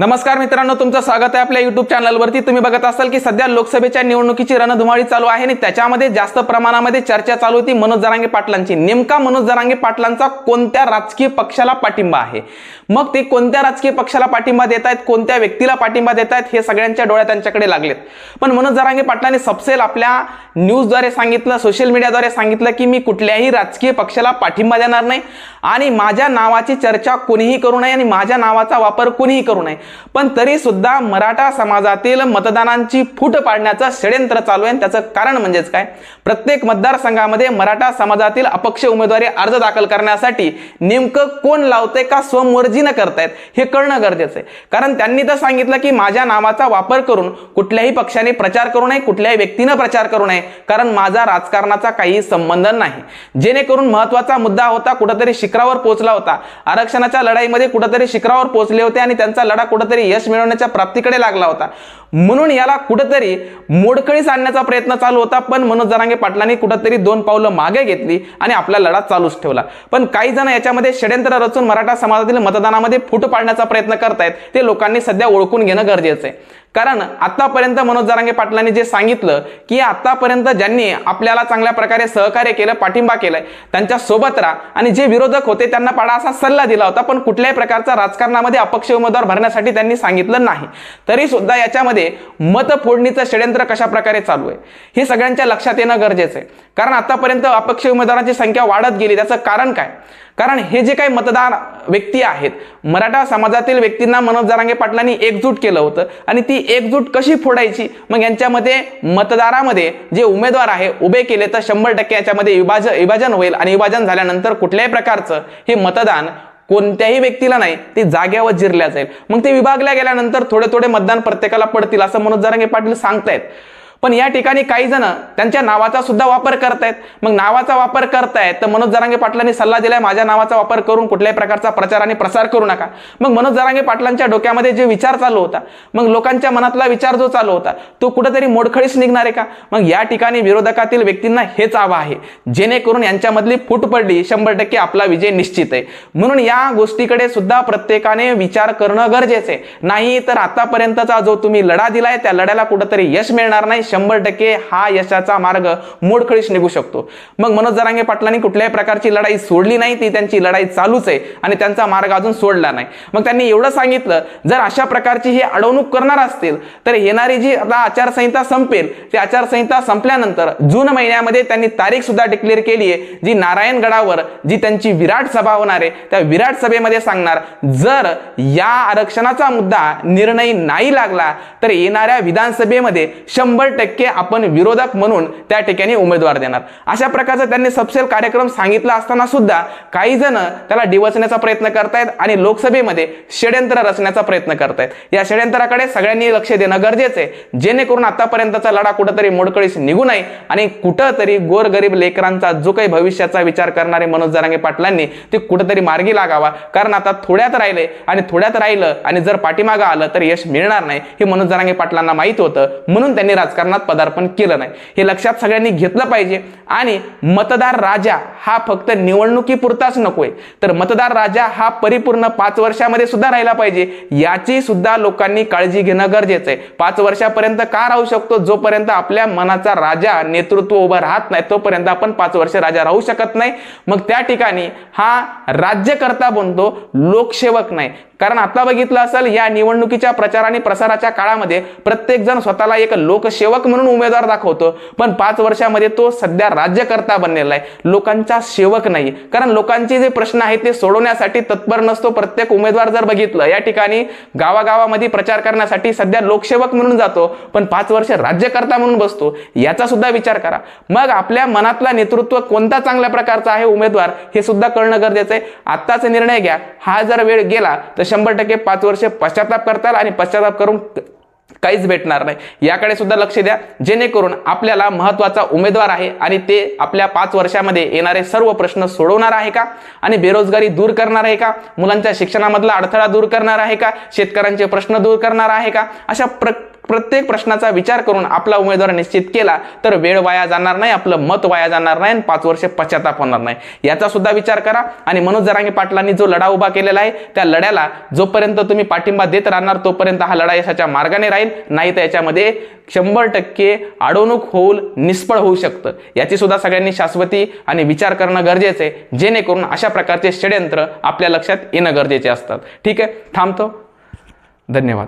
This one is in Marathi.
नमस्कार मित्रांनो तुमचं स्वागत आहे आपल्या युट्यूब चॅनलवरती तुम्ही बघत असाल की सध्या लोकसभेच्या निवडणुकीची रणधुमाळी चालू आहे आणि त्याच्यामध्ये जास्त प्रमाणामध्ये चर्चा चालू होती मनोज जरांगे पाटलांची. नेमका मनोज जरांगे पाटलांचा कोणत्या राजकीय पक्षाला पाठिंबा आहे? मग ते कोणत्या राजकीय पक्षाला पाठिंबा देत आहेत? कोणत्या व्यक्तीला पाठिंबा देत आहेत? हे सगळ्यांच्या डोळ्या त्यांच्याकडे लागलेत. पण मनोज जरांगे पाटलांनी सबसेल आपल्या न्यूजद्वारे सांगितलं सोशल मीडियाद्वारे सांगितलं की मी कुठल्याही राजकीय पक्षाला पाठिंबा देणार नाही आणि माझ्या नावाची चर्चा कोणीही करू नये आणि माझ्या नावाचा वापर कोणीही करू नये. पण तरी सुद्धा मराठा समाजातील मतदानांची फूट पाडण्याचं षड्यंत्र चालू आहे. त्याचं कारण म्हणजेच काय? प्रत्येक मतदारसंघामध्ये मराठा समाजातील अपक्ष उमेदवारी अर्ज दाखल करण्यासाठी नेमकं कोण लावतंय का स्वमर्जीनं करतायत हे कळणं गरजेचं आहे. कारण त्यांनी तर सांगितलं की माझ्या नावाचा वापर करून कुठल्याही पक्षाने प्रचार करू नये कुठल्याही व्यक्तीनं प्रचार करू नये कारण माझा राजकारणाचा काही संबंध नाही. जेणेकरून महत्त्वाचा मुद्दा होता कुठंतरी शिखरावर पोहोचला होता. आरक्षणाच्या लढाईमध्ये कुठंतरी शिखरावर पोहोचले होते आणि त्यांचा लढा कुठंतरी यश मिळवण्याच्या प्राप्तीकडे लागला होता. म्हणून याला कुठंतरी मोडकळीस आणण्याचा प्रयत्न चालू होता पण मनोज जरांगे पाटलांनी कुठंतरी दोन पावलं मागे घेतली आणि आपला लढा चालूच ठेवला. पण काही जण याच्यामध्ये षड्यंत्र रचून मराठा समाजातील मतदानामध्ये फूट पाडण्याचा प्रयत्न करतायत ते लोकांनी सध्या ओळखून घेणं गरजेचं आहे. कारण आतापर्यंत मनोज जरांगे पाटलांनी जे सांगितलं की आतापर्यंत ज्यांनी आपल्याला चांगल्या प्रकारे सहकार्य केलं पाठिंबा केलाय त्यांच्यासोबत राहा. आणि जे विरोधक होते त्यांना पाडा असा सल्ला दिला होता पण कुठल्याही प्रकारचा राजकारणामध्ये अपक्ष उमेदवार भरण्यासाठी त्यांनी सांगितलं नाही. तरी सुद्धा याच्यामध्ये मतफोडणीचं षड्यंत्र कशा प्रकारे चालू आहे? हे सगळ्यांच्या लक्षात येणं गरजेचं आहे. कारण आतापर्यंत अपक्ष उमेदवारांची संख्या वाढत गेली. त्याचं कारण काय? कारण हे जे काही मतदार व्यक्ती आहेत मराठा समाजातील व्यक्तींना मनोज जरांगे पाटलांनी एकजूट केलं होतं आणि ती एकजूट कशी फोडायची? मग यांच्यामध्ये मतदारामध्ये जे उमेदवार आहे उभे केले तर शंभर टक्के याच्यामध्ये विभाज विभाजन होईल आणि विभाजन झाल्यानंतर कुठल्याही प्रकारचं हे मतदान कोणत्याही व्यक्तीला नाही ते जाग्यावर जिरल्या जाईल. मग ते विभागल्या गेल्यानंतर थोडे थोडे मतदान प्रत्येकाला पडतील असं मनोज जरांगे पाटील सांगतायत. पण या ठिकाणी काही जण त्यांच्या नावाचा सुद्धा वापर करतायत. मग नावाचा वापर करतायत तर मनोज जरांगे पाटलांनी सल्ला दिलाय माझ्या नावाचा वापर करून कुठल्याही प्रकारचा प्रचार आणि प्रसार करू नका. मग मनोज जरांगे पाटलांच्या डोक्यामध्ये जे विचार चालू होता मग लोकांच्या मनातला विचार जो चालू होता तो कुठेतरी मोडखळीस निघणार आहे का? मग या ठिकाणी विरोधकातील व्यक्तींना हेच हवं आहे जेणेकरून यांच्यामधली फूट पडली शंभर टक्के आपला विजय निश्चित आहे. म्हणून या गोष्टीकडे सुद्धा प्रत्येकाने विचार करणं गरजेचं आहे. नाही तर आतापर्यंतचा जो तुम्ही लढा दिलाय त्या लढ्याला कुठंतरी यश मिळणार नाही शंभर टक्के हा यशाचा मार्ग मोडखळीस निघू शकतो. मग मनोज जरांगे पाटलांनी कुठल्याही प्रकारची लढाई सोडली नाही ती त्यांची लढाई चालूच आहे आणि त्यांचा मार्ग अजून सोडला नाही. मग त्यांनी एवढं सांगितलं जर अशा प्रकारची ही अडवणूक करणार असतील तर येणारी जी आता आचारसंहिता संपेल ती आचारसंहिता संपल्यानंतर जून महिन्यामध्ये त्यांनी तारीख सुद्धा डिक्लेअर केली आहे जी नारायणगडावर जी त्यांची विराट सभा होणार आहे त्या विराट सभेमध्ये सांगणार जर या आरक्षणाचा मुद्दा निर्णय नाही लागला तर येणाऱ्या विधानसभेमध्ये शंभर टक्के आपण विरोधक म्हणून त्या ठिकाणी उमेदवार देणार. अशा प्रकारचा त्यांनी सबसेल कार्यक्रम सांगितला असताना सुद्धा काही जण त्याला डिवचण्याचा प्रयत्न करतायत आणि लोकसभेमध्ये षड्यंत्र रचण्याचा प्रयत्न करतायत. या षड्यंत्राकडे सगळ्यांनी लक्ष देणं गरजेचं आहे. जेणेकरून आतापर्यंतचा लढा कुठंतरी मोडकळीस निघू नये आणि कुठंतरी गोरगरीब लेकरांचा जो काही भविष्याचा विचार करणारे मनोज जरांगे पाटलांनी ते कुठंतरी मार्गी लागावा. कारण आता थोड्यात राहिले आणि थोड्यात राहिलं आणि जर पाठीमागं आलं तर यश मिळणार नाही हे मनोज जरांगे पाटलांना माहीत होतं. म्हणून त्यांनी राजकारण राजकारणात पदार्पण केलं नाही. हे लक्षात सगळ्यांनी घेतलं पाहिजे. आणि मतदार राजा हा फक्त निवडणुकीपुरताच नकोय. तर मतदार राजा हा परिपूर्ण पाच वर्षामध्ये सुद्धा राहिला पाहिजे. याची सुद्धा लोकांनी काळजी घेणं गरजेचं आहे पाच वर्षापर्यंत का राहू शकतो? जोपर्यंत आपल्या मनाचा राजा नेतृत्व उभं राहत नाही तोपर्यंत आपण पाच वर्ष राजा राहू शकत नाही. मग त्या ठिकाणी हा राज्यकर्ता बनतो लोकसेवक नाही. कारण आता बघितलं असेल या निवडणुकीच्या प्रचार आणि प्रसाराच्या काळामध्ये प्रत्येक जण स्वतःला एक लोकसेवक म्हणून उमेदवार दाखवतो. पण पाच वर्षामध्ये तो सध्या राज्यकर्ता बनलेला आहे. लोकांचा सेवक नाही. कारण लोकांचे जे प्रश्न आहेत ते सोडवण्यासाठी तत्पर नसतो. प्रत्येक उमेदवार जर बघितलं या ठिकाणी गावागावामध्ये प्रचार करण्यासाठी सध्या लोकसेवक म्हणून जातो पण पाच वर्ष राज्यकर्ता म्हणून बसतो. याचा सुद्धा विचार करा. मग आपल्या मनातला नेतृत्व कोणता चांगल्या प्रकारचा आहे उमेदवार हे सुद्धा कळणं गरजेचं आहे. आत्ताच निर्णय घ्या. हा जर वेळ गेला तर शंभर टक्के पाच वर्ष पश्चाताप करताल आणि पश्चाताप करून काहीच भेटणार नाही. याकडे सुद्धा लक्ष द्या. जेणेकरून आपल्याला महत्त्वाचा उमेदवार आहे आणि ते आपल्या पाच वर्षामध्ये येणारे सर्व प्रश्न सोडवणार आहे का? आणि बेरोजगारी दूर करणार आहे का? मुलांच्या शिक्षणामधला अडथळा दूर करणार आहे का? शेतकऱ्यांचे प्रश्न दूर करणार आहे का? अशा प्र प्रत्येक प्रश्नाचा विचार करून आपला उमेदवार निश्चित केला तर वेळ वाया जाणार नाही आपलं मत वाया जाणार नाही आणि पाच वर्ष पश्चाताप होणार नाही. याचा सुद्धा विचार करा. आणि मनोज जरांगे पाटलांनी जो लढा उभा केलेला आहे त्या लढ्याला जोपर्यंत तुम्ही पाठिंबा देत राहणार तोपर्यंत हा लढा यशाच्या मार्गाने राहील. नाही तर याच्यामध्ये शंभर टक्के अडवणूक होऊन निष्फळ होऊ शकतं. याची सुद्धा सगळ्यांनी शाश्वती आणि विचार करणं गरजेचं आहे. जेणेकरून अशा प्रकारचे षडयंत्र आपल्या लक्षात येणं गरजेचे असतात. ठीक आहे? थांबतो. धन्यवाद.